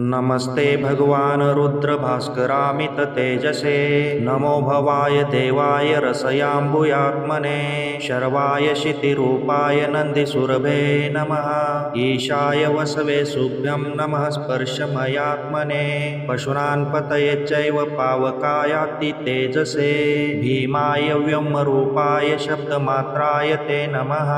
नमस्ते भगवान् रुद्रभास्करामित तेजसे। नमो भवाय देवाय रसयाम्बुयात्मने। शर्वाय शितिरूपाय नन्दिसुरभे नमः। ईशाय वसवे सुभ्यं नमः स्पर्शमयात्मने। पशूनां पतये चैव पावकायाति तेजसे। भीमाय व्योमरूपाय शब्दमात्राय ते नमः।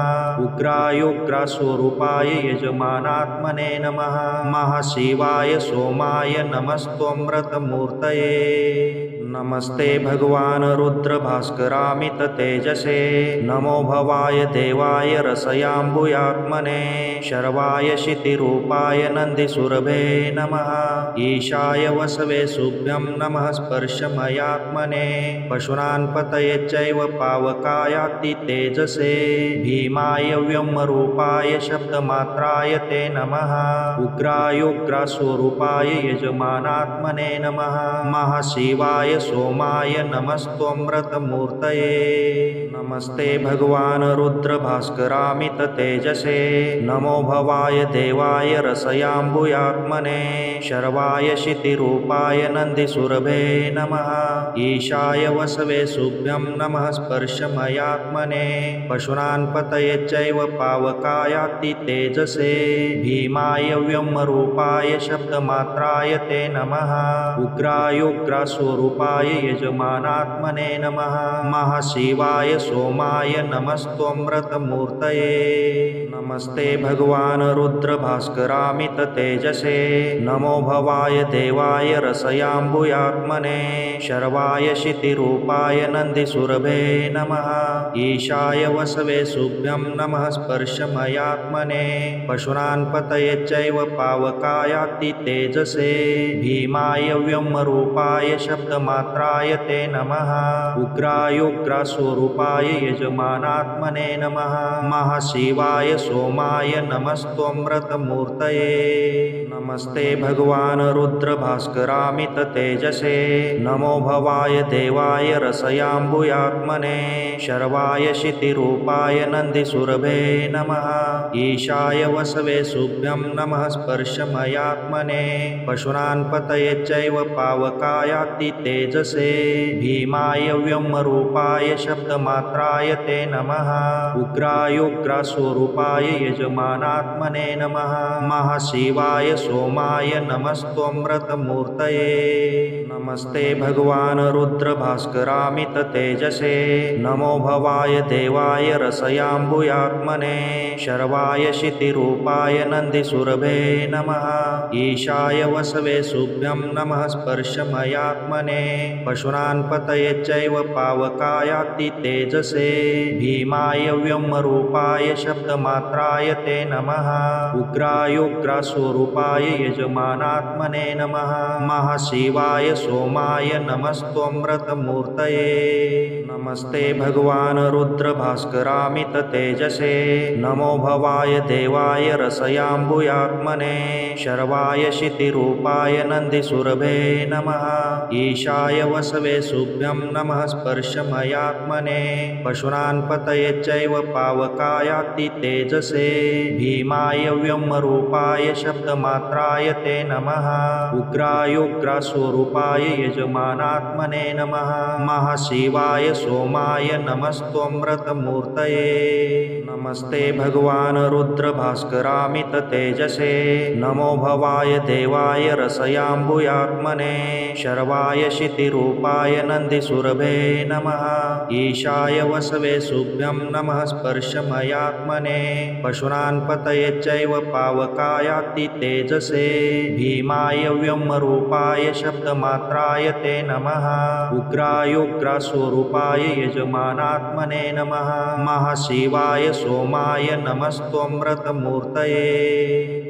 उग्रायोग्रास्वरूपाय यजमानात्मने नमः। महाशिवाय सोमाय नमस्त्वमृतमूर्तये नमस्ते भगवान् रुद्रभास्करामित तेजसे। नमो भवाय देवाय रसयाम्बुयात्मने। शर्वाय शितिरूपाय नन्दिसुरभे नमः। ईशाय वसवे सुभ्यं नमः स्पर्शमयात्मने। पशूनां पतये चैव पावकायाति तेजसे। भीमाय व्योमरूपाय शब्दमात्राय ते नमः। उग्रायोग्रास्वरूपाय यजमानात्मने नमः। महाशिवाय सोमाय नमस्त्वमृतमूर्तये नमस्ते भगवान् रुद्रभास्करामित तेजसे नमो भवाय देवाय रसयाम्बुयात्मने। शर्वाय शितिरूपाय नन्दिसुरभे नमः। ईशाय वसवे सुभ्यं नमः स्पर्शमयात्मने। पशूनां पतये चैव पावकायाति तेजसे। भीमाय व्योमरूपाय शब्दमात्राय ते नमः। उग्रायोग्रास्वरूपाय यजमानात्मने नमः। महाशिवाय माय नमस्तोमृतमूर्तये नमस्ते भगवान् रुद्रभास्करामित तेजसे नमो भवाय देवाय रसयाम्बुयात्मने। शर्वाय शितिरूपाय नन्दिसुरभे नमः। ईशाय वसवे सुभ्यं नमः स्पर्शमयात्मने। पशूनां पतये चैव पावकायाति तेजसे। भीमाय व्योमरूपाय शब्दमात्राय ते नमः। उग्रायोग्रास्वरूपाय यजमानात्मने नमः। महाशिवाय सोमाय नमस्त्वमृतमूर्तये नमस्ते भगवान् रुद्रभास्करामित तेजसे नमो भवाय देवाय रसयाम्बुयात्मने। शर्वाय शितिरूपाय नन्दिसुरभे नमः। ईशाय वसवे सुभ्यं नमः स्पर्शमयात्मने। पशूनां पतये चैव पावकायाति तेजसे। भीमाय व्योमरूपाय शब्दमात्राय ते नमः। उग्रायोग्रास्वरूपाय यजमानात्मने नमः। महाशिवाय सोमाय नमस्त्वमृतमूर्तये नमस्ते भगवान् रुद्रभास्करामित तेजसे। नमो भवाय देवाय रसयाम्बुयात्मने। शर्वाय शितिरूपाय नन्दिसुरभे नमः। ईशाय वसवे सुभ्यं नमः स्पर्शमयात्मने। पशूनां पतये चैव पावकायाति तेजसे। भीमाय व्योमरूपाय शब्दमात्राय ते नमः। उग्रायोग्रास्वरूपाय यजमानात्मने नमः। महाशिवाय सोमाय नमस्त्वमृतमूर्तये। नमस्ते भगवान् रुद्रभास्करामित तेजसे। नमो भवाय देवाय रसयाम्बुयात्मने। शर्वाय शितिरूपाय नन्दिसुरभे नमः। ईशाय वसवे सुभ्यं नमः स्पर्शमयात्मने। पशूनां पतये चैव पावकायाति तेजसे। भीमाय व्योमरूपाय शब्दमात्राय ते नमः। उग्रायोग्रास्वरूपाय यजमानात्मने नमः। महाशिवाय सोमाय नमस्त्वमृतमूर्तये। नमस्ते भगवान् रुद्रभास्करामित तेजसे। नमो भवाय देवाय रसयाम्बुयात्मने। शर्वाय शितिरूपाय नन्दिसुरभे नमः। ईशाय वसवे सुभ्यं नमः स्पर्शमयात्मने। पशूनां पतये चैव पावकायाति तेजसे भीमाय शब्द शब्दमात्राय ते नमः। उग्रायोग्रास्वरूपाय यजमानात्मने नमः। महाशिवाय सोमाय नमस्त्वमृतमूर्तये।